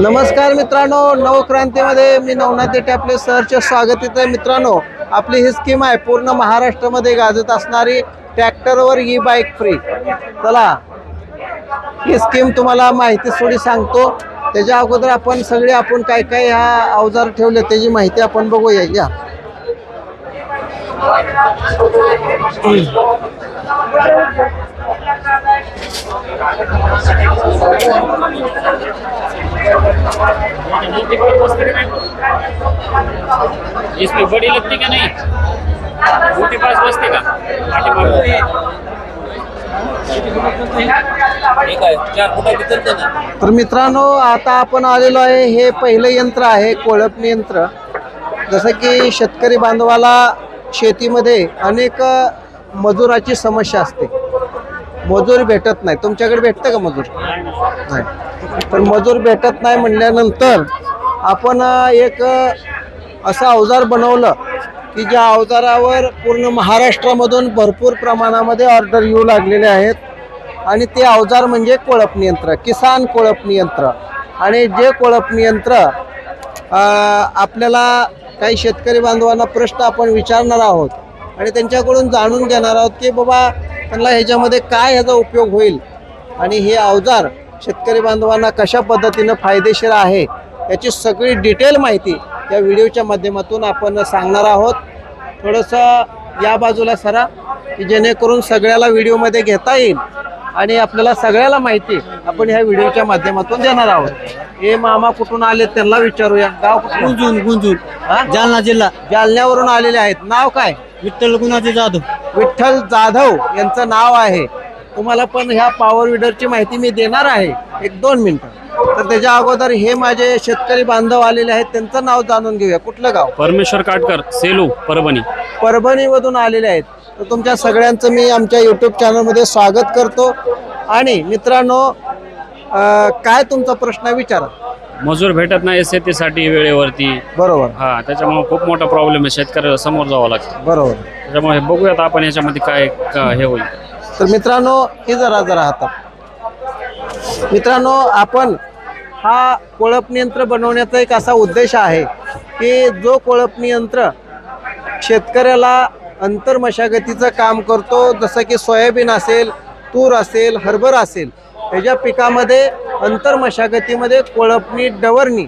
नमस्कार मित्रांनो नवक्रांतीमध्ये मी नवनाथ देठे आपले सहर्ष स्वागत आहे मित्रांनो आपली ही स्कीम आहे पूर्ण महाराष्ट्रामध्ये गाजत असणारी ट्रॅक्टरवर ई बाईक फ्री चला ही स्कीम तुम्हाला माहिती थोडी सांगतो. त्याच्या अगोदर आपण सगळे आपण काय काय ह्या अवजार ठेवले त्याची माहिती आपण बघूया. या. इसमें बड़ी लगती क्या नहीं? मोटी पास बसते का? तर मित्रांनो आता आपण आलेलो आहे हे पहिलं यंत्र आहे कोळपणी यंत्र. जसं की शेतकरी बांधवाला शेतीमध्ये अनेक मजुराची समस्या असते. मजूर भेटत नाही. तुमच्याकडे भेटतं का मजूर? नाही. तर मजूर भेटत नाही म्हणल्यानंतर आपण एक असं अवजार बनवलं की ज्या अवजारावर पूर्ण महाराष्ट्रामधून भरपूर प्रमाणामध्ये ऑर्डर येऊ लागलेले आहेत आणि ते अवजार म्हणजे कोळपणी यंत्र किसान कोळपणी यंत्र आणि जे कोळपणी यंत्र आपल्याला काही शेतकरी बांधवांना प्रश्न आपण विचारणार आहोत आणि त्यांच्याकडून जाणून घेणार आहोत की बाबा त्यांना ह्याच्यामध्ये काय ह्याचा उपयोग होईल? आणि हे अवजार शेतकरी बांधवांना कशा पद्धतीनं फायदेशीर आहे याची सगळी डिटेल माहिती या व्हिडिओच्या माध्यमातून आपण सांगणार आहोत. थोडंसं या बाजूला सरा की जेणेकरून सगळ्याला व्हिडिओमध्ये घेता येईल आणि आपल्याला सगळ्याला माहिती आपण ह्या व्हिडिओच्या माध्यमातून देणार आहोत. हे मामा कुठून आले त्यांना विचारूया. गाव कुठलं? गुंजून गुंजून. हा? जालना जिल्हा. जालन्यावरून आलेले आहेत. नाव काय? विठ्ठल गुणाचे जाधव. विठ्ठल जाधव यांचं नाव आहे. तुम्हाला पण ह्या पॉवर विडरची माहिती मी देणार आहे. एक दोन मिनिटं. तर त्याच्या अगोदर हे माझे शेतकरी बांधव आलेले आहेत त्यांचं नाव जाणून घेऊया. कुठलं गाव? परमेश्वर काटकर सेलू परभणी. परभणीमधून आलेले आहेत. तर तुमच्या सगळ्यांचं मी आमच्या यूट्यूब चॅनलमध्ये स्वागत करतो. आणि मित्रांनो अं, काय तुमचा प्रश्न विचारा. मजूर भेटत नाही शेतीसाठी वेळेवरती. बरोबर. हा त्याच्यामुळे खूप मोठा प्रॉब्लेम आहे शेतकऱ्याला समोर जावं लागतं. बरोबर. त्याच्यामुळे हे बघूयात आपण याच्यामध्ये काय का- हे होईल. तर मित्रांनो हे जरा जरा हातात. मित्रांनो आपण हा कोळपणी यंत्र बनवण्याचा एक असा उद्देश आहे की जो कोळपणी यंत्र शेतकऱ्याला अंतर्मशागतीचं काम करतो जसं की सोयाबीन असेल तूर असेल हरभरा असेल ह्याच्या पिकामध्ये अंतर्मशागतीमध्ये कोळपणी डवरणी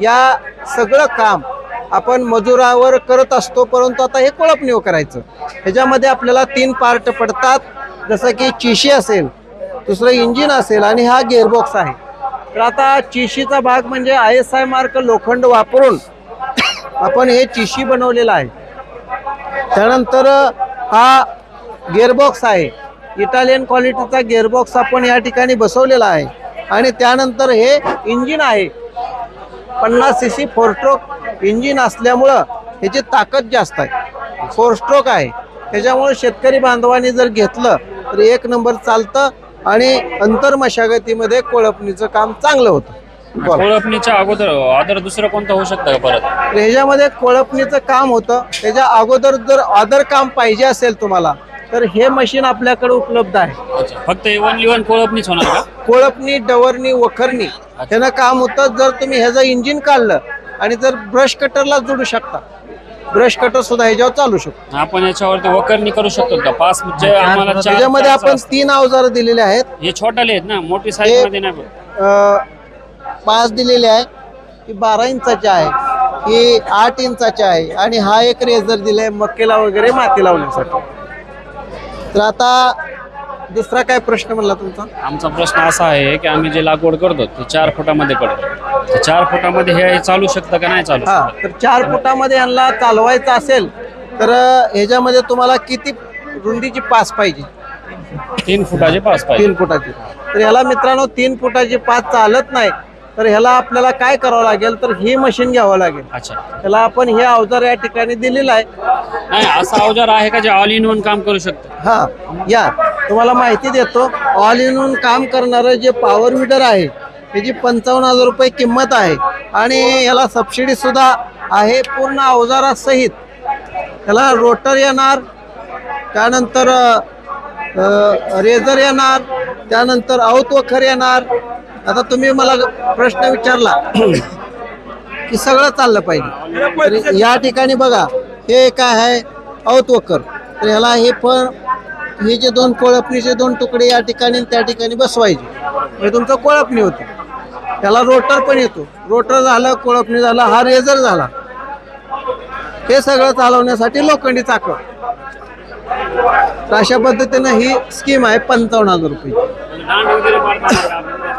या सगळं काम आपण मजुरावर करत असतो परंतु आता हे कोळपणीव करायचं. ह्याच्यामध्ये आपल्याला तीन पार्ट पडतात. जसं की चिशी असेल दुसरं इंजिन असेल आणि हा गेअरबॉक्स आहे. तर आता चिशीचा भाग म्हणजे आय एस आय मार्क लोखंड वापरून आपण हे चिशी बनवलेलं आहे. त्यानंतर हा गेअरबॉक्स आहे. इटालियन क्वालिटीचा गेअरबॉक्स आपण या ठिकाणी बसवलेला आहे. आणि त्यानंतर हे इंजिन आहे. पन्नास C C four stroke engine असल्यामुळं ह्याची ताकद जास्त आहे. फोर स्ट्रोक आहे. त्याच्यामुळे शेतकरी बांधवांनी जर घेतलं तर एक नंबर चालतं आणि अंतर्मशागतीमध्ये कोळपणीचं काम चांगलं होतं. बोला. ओळखणीच्या अगोदर अदर दुसरं कोणतं होऊ शकतं का परत? ह्याच्यामध्ये कोळपणीचं काम होतं. त्याच्या अगोदर जर अदर काम पाहिजे असेल तुम्हाला तर हे मशीन आपल्याकडे उपलब्ध आहे. फक्त ओनली वन कोळपणीच होणार का? कोळपणी डवरणी वखरणी ह्यानं काम होतं जर तुम्ही ह्याचं इंजिन काढलं आणि जर ब्रश कटरला जोडू शकता. ब्रश कटर सुद्धा ह्याच्यावर चालू शकतो. आपण याच्यावरती वकरणी करू शकतो का? पाच जे आम्हाला चार- त्याच्यामध्ये चार आपण. तीन अवजार दिलेले आहेत. हे छोटाले आहेत ना मोठी साईजमध्ये नाही पण. अं, पाच दिलेले आहे ही बारा इंचाचे आहे. ही आठ इंचाचे आहे. आणि हा एक रेझर दिलाय मक्केला वगैरे माती लावण्यासाठी. तर आता दुसरा काय प्रश्न म्हणला तुमचा? आमचा प्रश्न असा आहे की आम्ही जे लागवड करतो ते चार फुटामध्ये करतो चार फुटामध्ये हे चालू शकतं का नाही चालू हा? तर चार फुटामध्ये यांना चालवायचं असेल तर ह्याच्यामध्ये तुम्हाला किती रुंदीची पास पाहिजे? तीन फुटाचे पाच पाहिजे. तीन फुटाची. तर ह्याला मित्रांनो तीन फुटाची पास चालत नाही. तर ह्याला आपल्याला काय करावं लागेल तर ही मशीन घ्यावं लागेल. अच्छा. त्याला आपण हे अवजार या ठिकाणी दिलेलं आहे. नाही असा अवजार आहे का जे ऑल इन वन काम करू शकतं? हा या. तुम्हाला माहिती देतो ऑल इन वन काम करणारं जे पॉवर विडर आहे त्याची पंचावन्न हजार रुपये किंमत आहे. आणि याला सबसिडी सुद्धा आहे पूर्ण अवजारासहित. त्याला रोटर येणार त्यानंतर रेझर येणार त्यानंतर अवतवखर येणार आता तुम्ही मला प्रश्न विचारला की सगळं चाललं पाहिजे. तर या ठिकाणी बघा हे काय आहे? अवतवकर तर ह्याला हे फळ हे जे दोन कोळपणीचे दोन तुकडे या ठिकाणी त्या ठिकाणी बसवायचे. हे तुमचं कोळपणी होते. त्याला रोटर पण येतो. रोटर झालं कोळपणी झालं हा रेझर झाला. हे सगळं चालवण्यासाठी लोखंडी चाकं. तर अशा पद्धतीनं ही स्कीम आहे पंचावन्न हजार रुपये.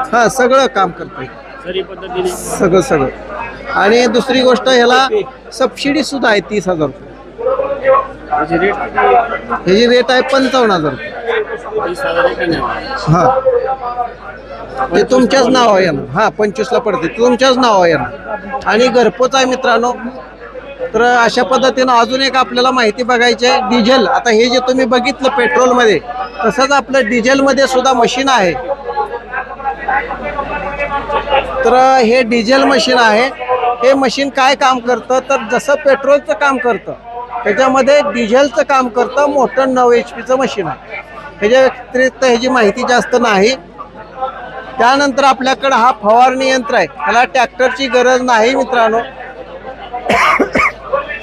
हां हा सगळं काम करते सरी पद्धतीने सगळं सगळं. आणि दुसरी गोष्ट ह्याला सबसिडी सुद्धा आहे तीस हजार रुपये. त्याची रेट किती? ह्याची रेट आहे पंचावन्न हजार रुपये. वीस हजार एक नाही. हा. ते तुमच्याच नाव येणार हा पंचवीसला पडते. ते तुमच्याच नाव येणार आणि घरपोच आहे मित्रांनो. तर अशा पद्धतीनं अजून एक आपल्याला माहिती बघायची आहे डिझेल. आता हे जे तुम्ही बघितलं पेट्रोलमध्ये तसंच आपलं डिझेलमध्ये सुद्धा मशीन आहे. तर हे डिझेल मशीन आहे. हे मशीन काय काम करतं? तर जसं पेट्रोलचं काम करतं त्याच्यामध्ये डिझेलचं काम करतं मोठं नऊ एच पीचं मशीन आहे. ह्याच्या व्यतिरिक्त ह्याची माहिती जास्त नाही. त्यानंतर आपल्याकडं हा फवारणी यंत्र आहे. त्याला ट्रॅक्टरची गरज नाही मित्रांनो.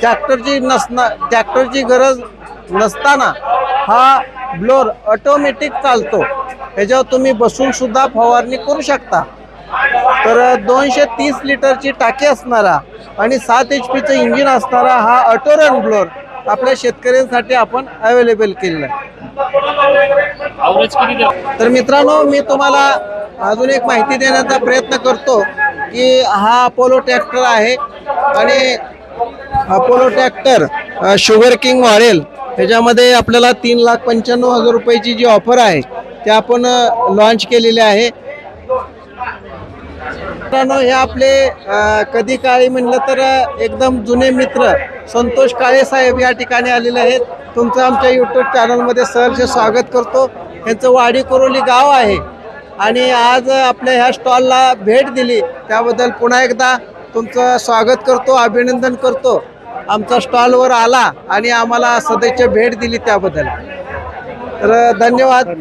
ट्रॅक्टरची नसना ट्रॅक्टरची गरज नसताना हा ब्लोअर ऑटोमॅटिक चालतो. ह्याच्यावर तुम्ही बसून सुद्धा फवारणी करू शकता. तर दोनशे तीस लिटरची टाकी असणारा आणि सात एच पीचं इंजिन असणारा हा ऑटोरन ब्लोअर आपल्या शेतकऱ्यांसाठी आपण अवेलेबल केलेला आहे. तर मित्रांनो मी तुम्हाला अजून एक माहिती देण्याचा प्रयत्न करतो की हा अपोलो ट्रॅक्टर आहे आणि Apollo tractor sugar king model ह्याच्यामध्ये आपल्याला तीन लाख पंच्याण्णव हजार रुपयाची जी ऑफर आहे ते आपण लॉन्च केलेली आहे. मित्रांनो हे आपले कधी काळी म्हणलं तर एकदम जुने मित्र संतोष काळे साहेब या ठिकाणी आलेले आहेत. तुमचं आमच्या यूट्यूब चॅनलमध्ये सहर्ष स्वागत करतो. यांचं वाडी कोरोली गाव आहे. आणि आज आपल्या ह्या स्टॉलला भेट दिली. त्याबद्दल पुन्हा एकदा तुमचं स्वागत करतो अभिनंदन करतो. आमचा स्टॉलवर आला आणि आम्हाला सदैच्या भेट दिली त्याबद्दल. तर धन्यवाद.